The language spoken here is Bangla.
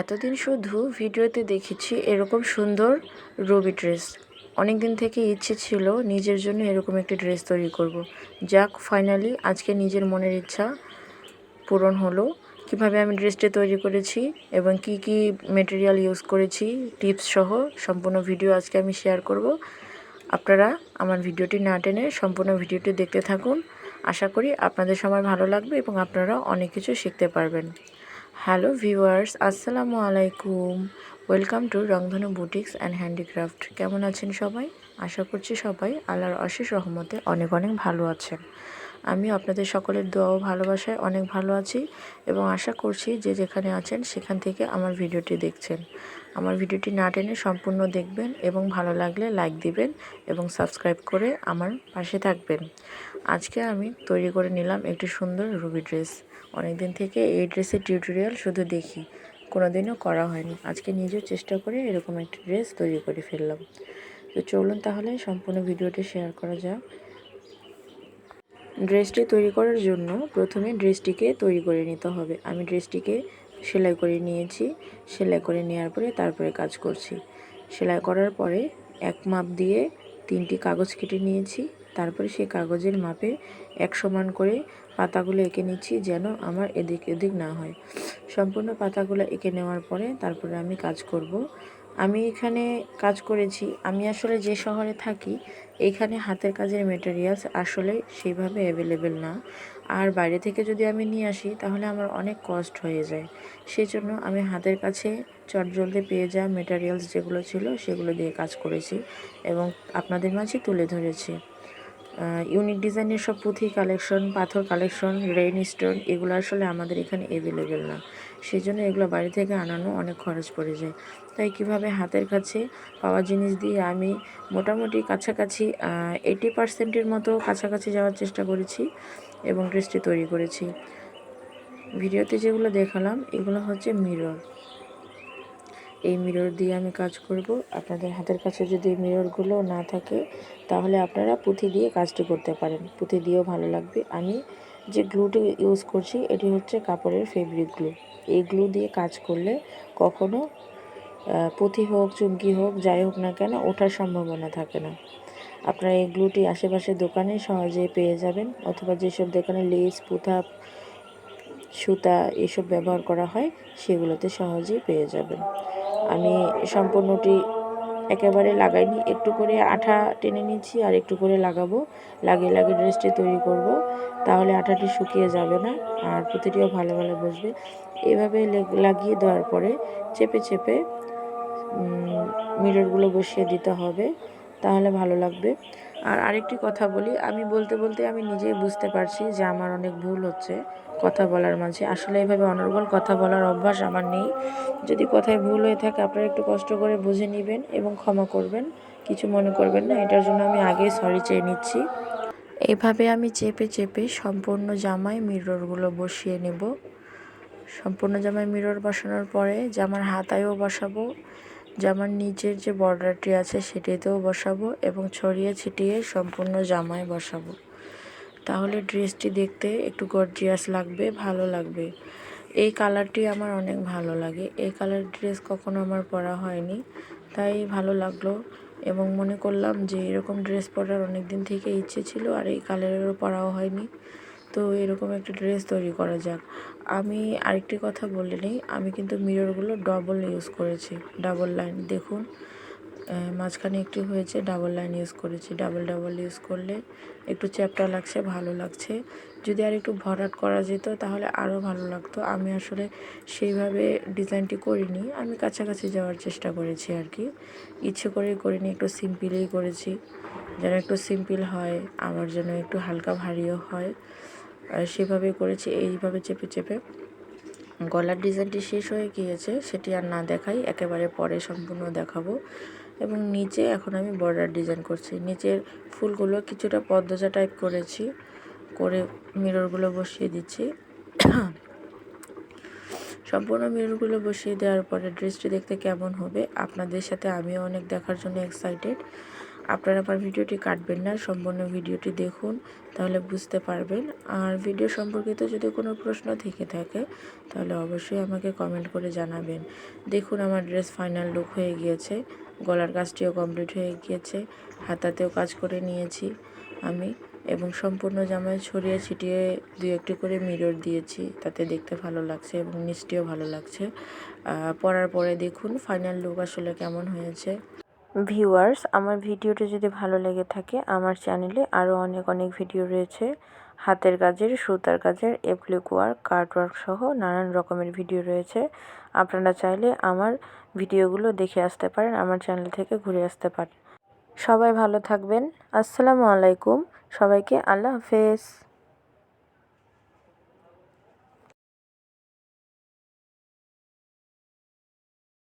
এতদিন শুধু ভিডিওতে দেখেছি এরকম সুন্দর রবি ড্রেস। অনেক দিন থেকে ইচ্ছে ছিল নিজের জন্য এরকম একটি ড্রেস তৈরি করব। যাক ফাইনালি আজকে নিজের মনের ইচ্ছা পূরণ হলো। কীভাবে আমি ড্রেসটি তৈরি করেছি এবং কি কি মেটেরিয়াল ইউজ করেছি টিপস সহ সম্পূর্ণ ভিডিও আজকে আমি শেয়ার করব। আপনারা আমার ভিডিওটি না টেনে সম্পূর্ণ ভিডিওটি দেখতে থাকুন। আশা করি আপনাদের সময় ভালো লাগবে এবং আপনারা অনেক কিছু শিখতে পারবেন। হ্যালো ভিউয়ার্স আসসালামু আলাইকুম welcome to Rongdhonu boutiques and handicraft কেমন আছেন সবাই? আশা করছি সবাই আল্লাহর অশেষ রহমতে অনেক অনেক ভালো আছেন। আমি আপনাদের সকলের দোয়া ও ভালোবাসায় অনেক ভালো আছি এবং আশা করছি যে যেখানে আছেন সেখান থেকে আমার ভিডিওটি দেখছেন। আমার ভিডিওটি না টেনে সম্পূর্ণ দেখবেন এবং ভালো লাগলে লাইক দিবেন এবং সাবস্ক্রাইব করে আমার পাশে থাকবেন। আজকে আমি তৈরি করে নিলাম একটি সুন্দর রুবি ড্রেস। অনেক দিন থেকে এই ড্রেসের টিউটোরিয়াল শুধু দেখি কোনো দিনও করা হয়নি। আজকে নিজেও চেষ্টা করে এরকম একটি ড্রেস তৈরি করে ফেললাম। তো চলুন তাহলে সম্পূর্ণ ভিডিওটি শেয়ার করা যাক। ড্রেসটি তৈরি করার জন্য প্রথমে ড্রেসটিকে তৈরি করে নিতে হবে। আমি ড্রেসটিকে সেলাই করে নিয়েছি। সেলাই করে নেওয়ার পরে তারপরে কাজ করছি। সেলাই করার পরে এক মাপ দিয়ে তিনটি কাগজ কেটে নিয়েছি। তারপরে সেই কাগজের মাপে এক সমান করে পাতাগুলো এঁকে নিচ্ছি যেন আমার এদিক এদিক না হয়। সম্পূর্ণ পাতাগুলো এঁকে নেওয়ার পরে তারপরে আমি কাজ করব। আমি এখানে কাজ করেছি। আমি আসলে যে শহরে থাকি এইখানে হাতের কাজের মেটেরিয়ালস আসলে সেইভাবে অ্যাভেলেবেল না। আর বাইরে থেকে যদি আমি নিয়ে আসি, তাহলে আমার অনেক কস্ট হয়ে যায়। সেই জন্য আমি হাতের কাছে চটজলদি পেয়ে যাওয়া মেটেরিয়ালস যেগুলো ছিল, সেগুলো দিয়ে কাজ করেছি এবং আপনাদের মাঝে তুলে ধরেছি। ইউনিক ডিজাইনের সব পুঁথি কালেকশন পাথর কালেকশন রেইন স্টোন এগুলো আসলে আমাদের এখানে অ্যাভেলেবেল না। সেই জন্য এগুলো বাড়ি থেকে আনানো অনেক খরচ পড়ে যায়। তাই কীভাবে হাতের কাছে পাওয়া জিনিস দিয়ে আমি মোটামুটি কাছাকাছি এইটি পার্সেন্টের মতো কাছাকাছি যাওয়ার চেষ্টা করেছি এবং ড্রেসটি তৈরি করেছি। ভিডিওতে যেগুলো দেখালাম, এগুলো হচ্ছে মিরর এই মিরর দিয়ে আমি কাজ করব। আপনাদের হাতের কাছে যদি মিররগুলো না থাকে, তাহলে আপনারা পুঁথি দিয়ে কাজটি করতে পারেন। পুঁথি দিয়েও ভালো লাগবে। আমি যে গ্লুটি ইউজ করছি, এটি হচ্ছে কাপড়ের ফেব্রিক গ্লু এই গ্লু দিয়ে কাজ করলে কখনো পুঁথি হোক, চুমকি হোক, যাই হোক না কেন, ওঠার সম্ভাবনা থাকে না। আপনারা এই গ্লুটি আশেপাশের দোকানে সহজেই পেয়ে যাবেন, অথবা যেসব দোকানে লেস পুঁথা, সুতা এসব ব্যবহার করা হয়, সেগুলোতে সহজেই পেয়ে যাবেন। আমি সম্পূর্ণটি একেবারে লাগাইনি। একটু করে আঠা টেনে নিচ্ছি আর একটু করে লাগাবো। লাগিয়ে লাগিয়ে ড্রেসটি তৈরি করব। তাহলে আঠাটি শুকিয়ে যাবে না আর প্রতিটিও ভালো ভালো বসবে। এভাবে লাগিয়ে দেওয়ার পরে চেপে চেপে মিররগুলো বসিয়ে দিতে হবে। তাহলে ভালো লাগবে। আর আরেকটি কথা বলি, আমি বলতে বলতে আমি নিজেই বুঝতে পারছি যে আমার অনেক ভুল হচ্ছে কথা বলার মাঝে। আসলে এইভাবে অনর্গল কথা বলার অভ্যাস আমার নেই। যদি কথায় ভুল হয়ে থাকে, আপনারা একটু কষ্ট করে বুঝে নেবেন এবং ক্ষমা করবেন। কিছু মনে করবেন না, এটার জন্য আমি আগেই সরি চেয়ে নিচ্ছি। এইভাবে আমি চেপে চেপে সম্পূর্ণ জামায় মিররগুলো বসিয়ে নেব। সম্পূর্ণ জামায় মিরর বসানোর পরে জামার হাতায়ও বসাবো। জামার নিচের যে বর্ডারটি আছে সেটিতেও বসাবো এবং ছড়িয়ে ছিটিয়ে সম্পূর্ণ জামায় বসাবো। তাহলে ড্রেসটি দেখতে একটু গর্জিয়াস লাগবে, ভালো লাগবে। এই কালারটি আমার অনেক ভালো লাগে। এই কালার ড্রেস কখনো আমার পরা হয়নি, তাই ভালো লাগল এবং মনে করলাম যে এরকম ড্রেস পরার অনেক দিন থেকে ইচ্ছে ছিল আর এই কালারেরও পরাও হয়নি। তো এরকম একটা ড্রেস তৈরি করা যাক। আমি আরেকটি কথা বলে নিই, আমি কিন্তু মিররগুলো ডবল ইউজ করেছি ডাবল লাইন দেখুন। মাঝখানে একটি হয়েছে ডাবল লাইন ইউজ করেছি ডাবল ডাবল ইউজ করলে একটু চ্যাপটা লাগছে, ভালো লাগছে। যদি আর একটু ভরাট করা যেত তাহলে আরও ভালো লাগতো। আমি আসলে সেইভাবে ডিজাইনটি করিনি, আমি কাছাকাছি যাওয়ার চেষ্টা করেছি আর কি। ইচ্ছে করেই করিনি, একটু সিম্পলেই করেছি। যেন একটু সিম্পল হয়, আমার যেন একটু হালকা ভারীও হয়। সেভাবে করেছি, এইভাবে চেপে চেপে। গলার ডিজাইনটি শেষ হয়ে গিয়েছে, সেটি আর না দেখাই, একেবারে পরে সম্পূর্ণ দেখাবো। এবং নিচে এখন আমি বর্ডার ডিজাইন করছি। নিচের ফুলগুলো কিছুটা পদ্মজা টাইপ করেছি, করে মিররগুলো বসিয়ে দিচ্ছি। সম্পূর্ণ মিররগুলো বসিয়ে দেওয়ার পরে ড্রেসটি দেখতে কেমন হবে, আপনাদের সাথে আমিও অনেক দেখার জন্য এক্সাইটেড আপনারা আমার ভিডিওটি কাটবেন না, সম্পূর্ণ ভিডিওটি দেখুন, তাহলে বুঝতে পারবেন। আর ভিডিও সম্পর্কিত যদি কোনো প্রশ্ন থেকে থাকে, তাহলে অবশ্যই আমাকে কমেন্ট করে জানাবেন। দেখুন, আমার ড্রেস ফাইনাল লুক হয়ে গিয়েছে, গলার কাজটিও কমপ্লিট হয়ে গিয়েছে, হাতাতেও কাজ করে নিয়েছি আমি, এবং সম্পূর্ণ জামায় ছড়িয়ে ছিটিয়ে দু একটি করে মিরর দিয়েছি, তাতে দেখতে ভালো লাগছে এবং নিচটিও ভালো লাগছে। পরার পরে দেখুন ফাইনাল লুক আসলে কেমন হয়েছে। ভিউয়ার্স আমার ভিডিওটি যদি ভালো লেগে থাকে, আমার চ্যানেলে আরও অনেক অনেক ভিডিও রয়েছে। হাতের কাজের, সুতার কাজের এপ্লিক ওয়ার্ক কার্ট ওয়ার্ক সহ নানান রকমের ভিডিও রয়েছে। আপনারা চাইলে আমার ভিডিওগুলো দেখে আসতে পারেন, আমার চ্যানেল থেকে ঘুরে আসতে পারেন। সবাই ভালো থাকবেন। আসসালামু আলাইকুম। সবাইকে আল্লাহ হাফেজ।